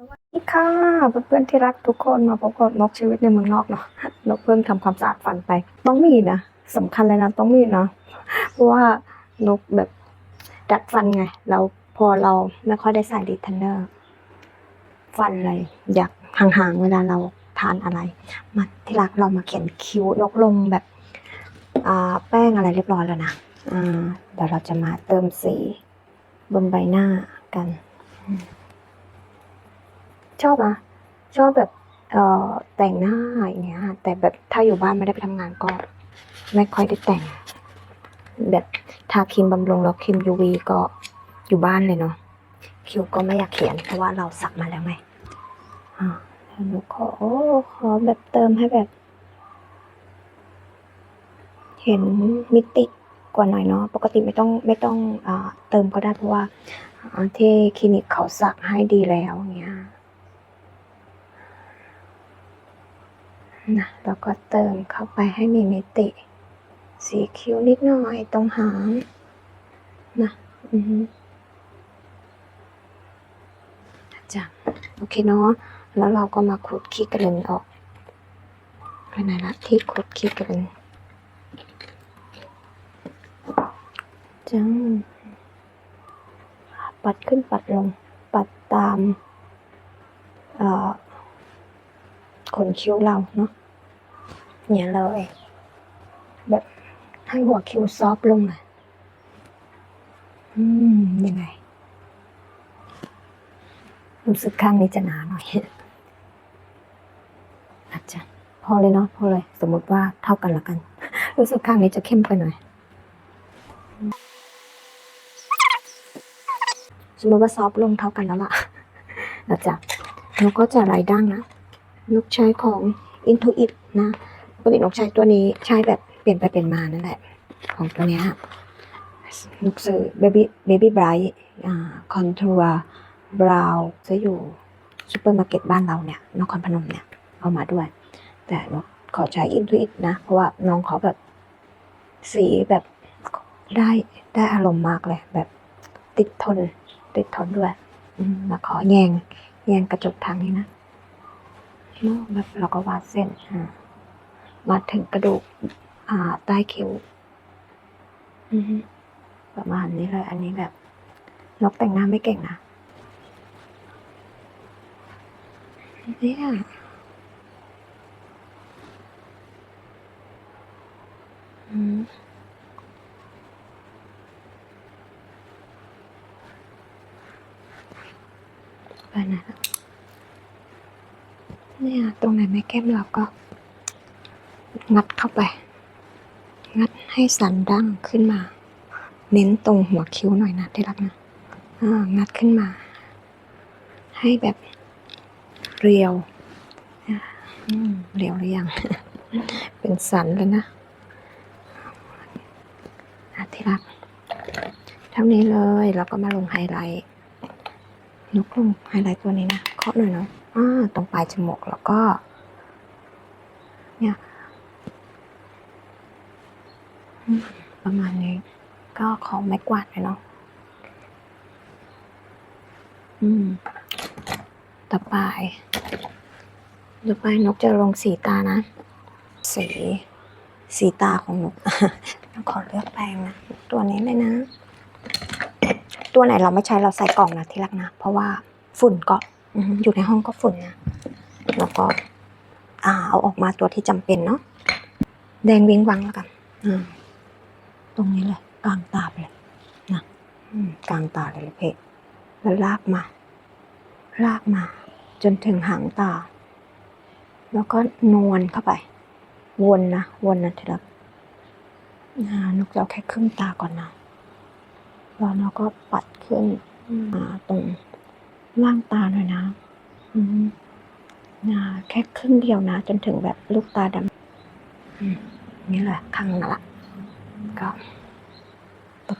สวัสดีค่ะเพื่อนๆที่รักทุกคนมาพบกับนกชีวิตในเมืองนอกเนาะนกเพิ่งทำความสะอาดฟันไป ต้องมีนะสำคัญเลยนะต้องมีนะเพราะว่านกแบบดัดฟันไง แล้วพอเราไม่ค่อยได้ใส่ดีเทนเนอร์ ฟันเลยอยากห่างๆเวลาเราทานอะไร มาที่รักเรามาเขียนคิ้วนกลงแบบแป้งอะไรเรียบร้อยแล้วนะเดี๋ยวเราจะมาเติมสีบนใบหน้ากัน ชอบอะชอบแบบเอ่อแต่งหน้าอย่างเงี้ยแต่แบบถ้าอยู่บ้านไม่ได้ไปทำงานก็ไม่ค่อยได้แต่ง แบบทาครีมบำรุงแล้วครีม UV ก็อยู่บ้านเลยเนาะคิวก็ไม่อยากเขียนเพราะว่าเราสักมาแล้วไงอ่าแล้วหนูขอขอแบบเติมให้แบบ เห็นมิติกว่าหน่อยเนาะปกติไม่ต้องไม่ต้องอ่าเติมก็ได้เพราะว่าอ่าที่คลินิกเขาสักให้ดีแล้วอย่างเงี้ย นะแล้วก็เติมเข้าไปให้มีมิติ สีคิ้วนิดหน่อยตรงหางนะอือจ้ะโอเคเนาะแล้วเราก็มาขูดขี้กระเด็นออกไปไหนละที่ขูดขี้กระเด็นจัง ปัดขึ้นปัดลงปัดตาม เอ่อ ขนคิ้วเราเนาะเนี่ยเลยแบบให้หัวคิ้วซอฟต์ลงหน่อยอืมยังไงรู้สึกข้างนี้จะหนาหน่อยอาจจะพอเลยเนาะพอเลย สมมติว่าเท่ากันละกัน รู้สึกข้างนี้จะเข้มไปหน่อยสมมติว่าซอฟต์ลงเท่ากันแล้วล่ะอาจจะเราก็จะไล่ดั้งนะ นกใช้ของ Intuit นะปกตินกใช้ตัวนี้ใช้แบบเปลี่ยนไปเปลี่ยนมานั่นแหละ ของตัวเนี้ยนกซื้อ Baby Baby Bright อ่า Contour Brow ซื้ออยู่ซูเปอร์มาร์เก็ตบ้านเราเนี่ยนครพนมเนี่ยเอามาด้วย แต่นกขอใช้ Intuit นะ เพราะว่าน้องเขาแบบสีแบบได้ได้อารมณ์มากเลย แบบติดทน ติดทนด้วย อืมแล้วขอแยงแยงกระจกทางนี้นะ เนอะแบบเราก็วาดเส้นอ่ามาถึงกระดูกอ่าใต้คิ้วอือฮึประมาณนี้เลย อันนี้แบบนกแต่งหน้าไม่เก่งนะเนี่ยอืมไปไหนละ เนี่ย ตรงไหนไม่เข้มเราก็ งัดเข้าไป งัดให้สันดั้งขึ้นมา เน้นตรงหัวคิ้วหน่อยนะที่รักนะงัดขึ้นมา ให้แบบเรียวเรียวหรือยัง เป็นสันเลยนะที่รักเท่านี้เลยแล้วก็มาลงไฮไลท์นกลงไฮไลท์ตัวนี้นะ เคาะหน่อยเนาะ ตรงปลายจมูกแล้วก็ เนี่ยประมาณนี้ ก็ของไม้กวาดเลยเนาะอืม ต่อไปต่อไปนกจะลงสีตานะ สี สีตาของนกนกขอเลือกแปรงนะ ตัวนี้เลยนะ ตัวไหนเราไม่ใช้เราใส่กล่องนะที่รักนะ เพราะว่าฝุ่นเกาะ อยู่ในห้องก็ฝุ่นนะ แล้วก็เอาออกมาตัวที่จำเป็นเนาะ แดงเว้งวังแล้วกัน ตรงนี้เลยกลางตาไปเลยนะกลางตาเลยเพจแล้วลากมา ลากมา จนถึงหางตา แล้วก็นวลเข้าไป วนนะ วนนะทีละอ่านกจะเอาแค่ครึ่งตาก่อนนะแล้วนกก็ปัดขึ้นอ่าตรง ล่างตาหน่อยนะนะแค่ครึ่งเดียวนะ จนถึงแบบลูกตาดำอืมนี่แหละข้างนั่นละก็ตบ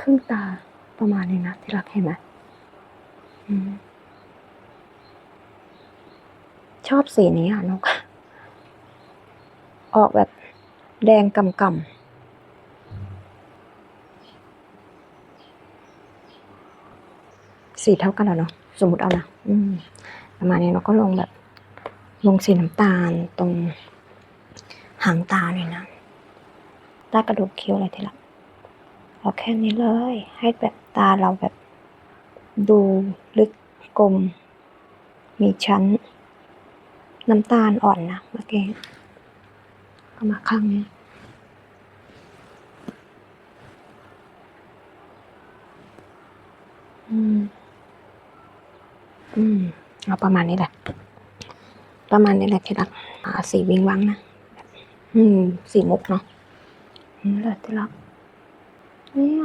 ครึ่งตาประมาณนี้นะ ที่รักเห็นไหมอืมชอบสีนี้อะนก ออกแบบแดงกำกำ สีเท่ากันแล้วเนาะสมมติเอานะอืมประมาณนี้เราก็ลงแบบ ลงสีน้ำตาลตรงหางตาหน่อยนะใต้กระดูกคิ้วอะไรทีละเอาแค่นี้เลย ให้แบบตาเราแบบดูลึกกลม มีชั้น น้ำตาลอ่อนนะเมื่อกี้ก็มาข้างนี้อืมอืม เอาประมาณนี้แหละ ประมาณนี้แหละที่รักสีวิงวังนะ อืม สีมุกเนาะนี่แหละที่รักเนี่ย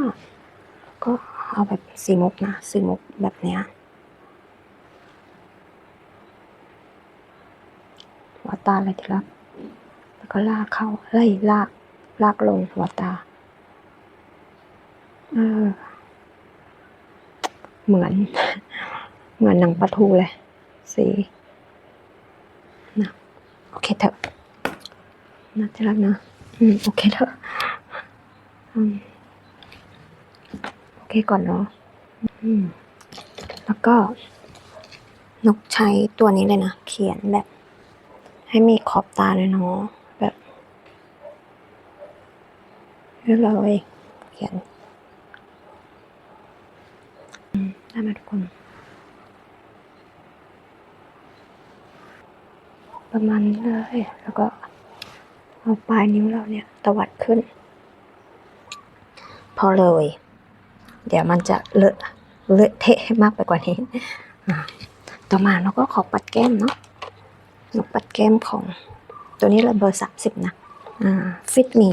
ก็เอาแบบสีมุกนะ สีมุกแบบเนี้ยหัวตาเลยที่รักแล้วก็ลากเข้าเฮ้ยลาก ลากลงหัวตา เออ เหมือน เหมือนหนังปลาทูเลย สีนะโอเคเถอะนะที่รักนะอืมโอเคเถอะอืมโอเคก่อนเนาะอืมแล้วก็ นกใช้ตัวนี้เลยนะเขียนแบบ ให้มีขอบตาเลยเนาะแบบนี่เลยเขียนได้ไหมทุกคน ประมาณนี้เลย แล้วก็เอาปลายนิ้วเราเนี่ยตวัดขึ้น พอเลย เดี๋ยวมันจะเลอะเลอะเทะมากไปกว่านี้ต่อมาเราก็ขอปัดแก้มเนาะนกปัดแก้มของ ตัวนี้เราเบอร์สามสิบนะอ่าฟิตมี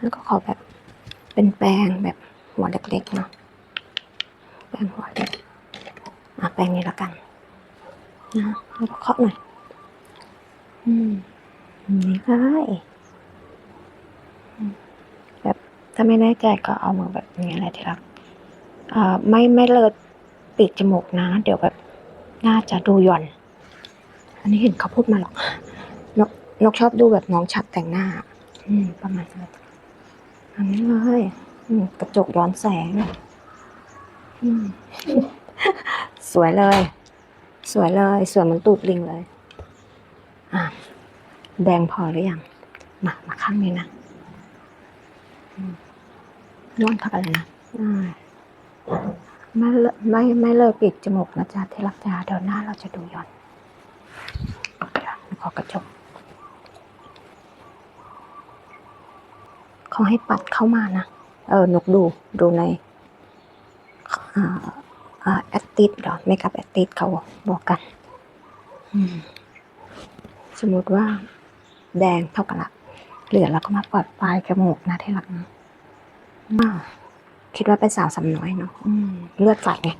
แล้วก็ขอแบบเป็นแปรงแบบหัวเล็กๆเนาะแปรงหัวเล็กอะแปรงนี้แล้วกัน นะแล้วก็เคาะหน่อย อืมนี่เลยแบบถ้าไม่แน่ใจก็เอามือแบบนี้อะไรที่รักอ่าไม่ไม่เลิศปิดจมูกนะ เดี๋ยวแบบน่าจะดูหย่อน อันนี้เห็นเขาพูดมาหรอกนกนกชอบดูแบบน้องฉัดแต่งหน้า อืม ประมาณนั้นอันนี้เลยอืมกระจกย้อนแสง อืม สวยเลย สวยเลย สวยเหมันตูดลิงเลย อะ แดงพอหรือยัง มา มาข้างนี้นะอืมนวดเข้าไปเลยนะไม่ไม่ไม่เลยปิดจมูกนะจ๊ะที่รักจ้าเดี๋ยวหน้าเราจะดูย่อนขอกระจกเขาให้ปัดเข้ามานะ เออนกดูดูในอ่า แอตติดเหรอเมคอัพแอตติดเขาบอกกันอืมสมมติว่าแดงเท่ากันละเหลือแล้วก็มาปัดปลายจมูกนะที่หลังนะอ่าคิดว่าเป็นสาวสำน้อยเนาะอืมเลือดฝาดไง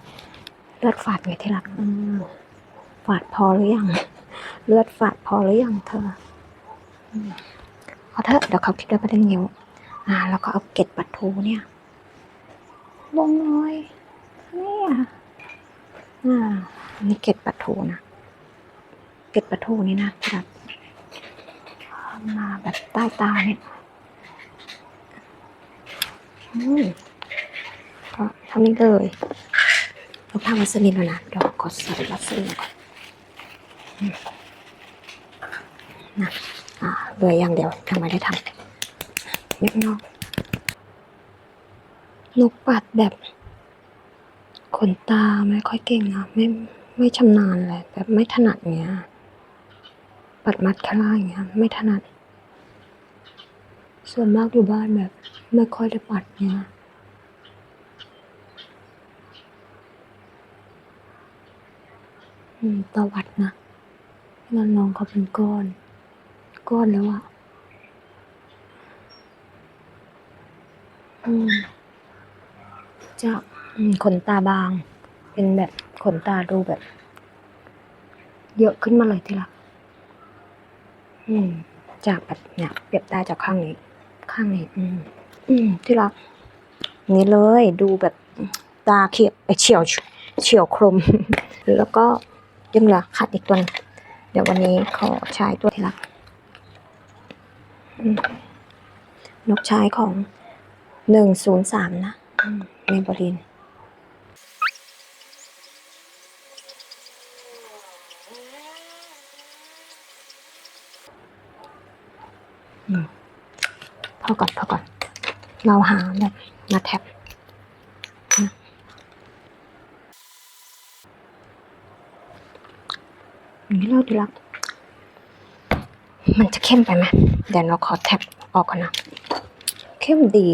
เลือดฝาดไงที่หลังอืมฝาดพอหรือยัง เลือดฝาดพอหรือยังเธออืมเอาเถอะเดี๋ยวเขาคิดว่าเป็นนิ้วอ่า แล้วก็เอาเกล็ดปัดทูเนี่ยลงเลยเนี่ย อ่านี่เกล็ดปัดทูนะ เกล็ดปลาทูนี่นะแบบมาแบบใต้ตาเนี่ยอืมก็ท่านี้เลยเราทำวัสลินแล้วนะเดี๋ยวกดใส่วัสลินก่อนนะอ่าเหลยอย่างเดียวทำไมได้ทำยังนอกนกปัดแบบ ขนตาไม่ค่อยเก่งนะไม่ไม่ชำนาญเลยแบบไม่ถนัดเนี้ย ปัดมัดคลาอย่างเงี้ย ไม่ถนัด ส่วนมากอยู่บ้านแบบ ไม่ค่อยได้ปัดเนี้ยอืมตวัดนะแล้วน้องเขาเป็นก้อน ก้อนแล้วอะอืม จากขนตาบาง เป็นแบบขนตาดูแบบ เยอะขึ้นมาเลยทีละอืม จากแบบเนี่ยเปรียบได้จากข้างนี้ ข้างนี้ อืม อืมที่รักนี่เลยดูแบบตาเขียบเฉียวเฉียวคมแล้วก็ยังเหลือขาดอีกตัวนเดี๋ยววันนี้ขอใช้ตัวที่รักนกชายของหนึ่งศูนย์สามนะ แมงปอลินพอก่อนพอก่อน เราหาแบบมาแท็บนี่เราดูละกมันจะเข้มไปไหมเดี๋ยวเราขอแท็บออกก่อนนะ เข้มดี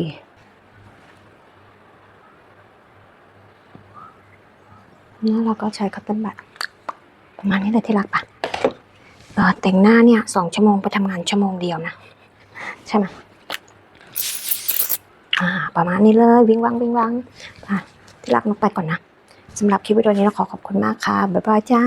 แล้วเราก็ใช้คัตเติ้ลบัตประมาณนี้เลยที่รักปะเออแต่งหน้าเนี่ยสองชั่วโมงไปทำงานชั่วโมงเดียวนะ ใช่ไหมอ่าประมาณนี้เลยวิ่งวังวิ่งวังอะที่รักนกไปก่อนนะสำหรับคลิปวิดีโอนี้เราขอขอบคุณมากค่ะ บ๊ายบายจ้า